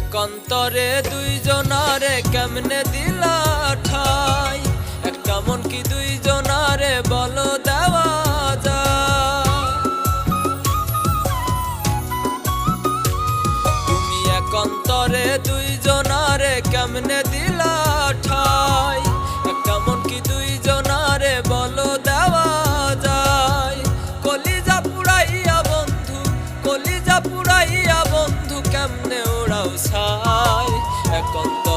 এক অন্তরে দুইজনারে কেমনে দিলা ঠাই? একটা মন কি দুইজনারে বল দেওয়া তুমি এক অন্তরে দুইজনারে কেমনে দিলা con.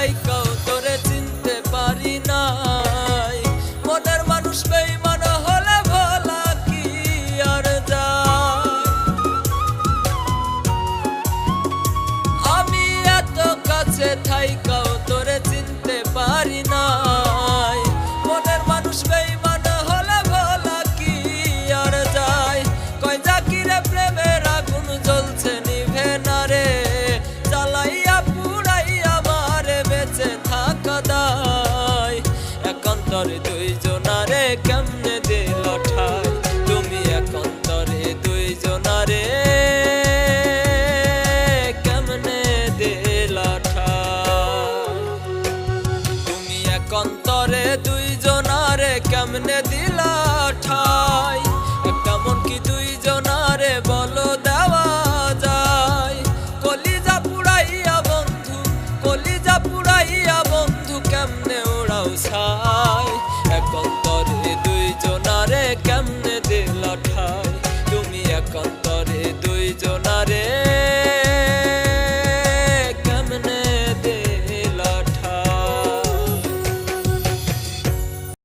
like a অন্তরে দুইজনারে কেমনে দিল ঠাই? তুমি এক অন্তরে দুইজনারে কেমনে দিল ঠাই? তুমি এক অন্তরে দুইজনারে কেমনে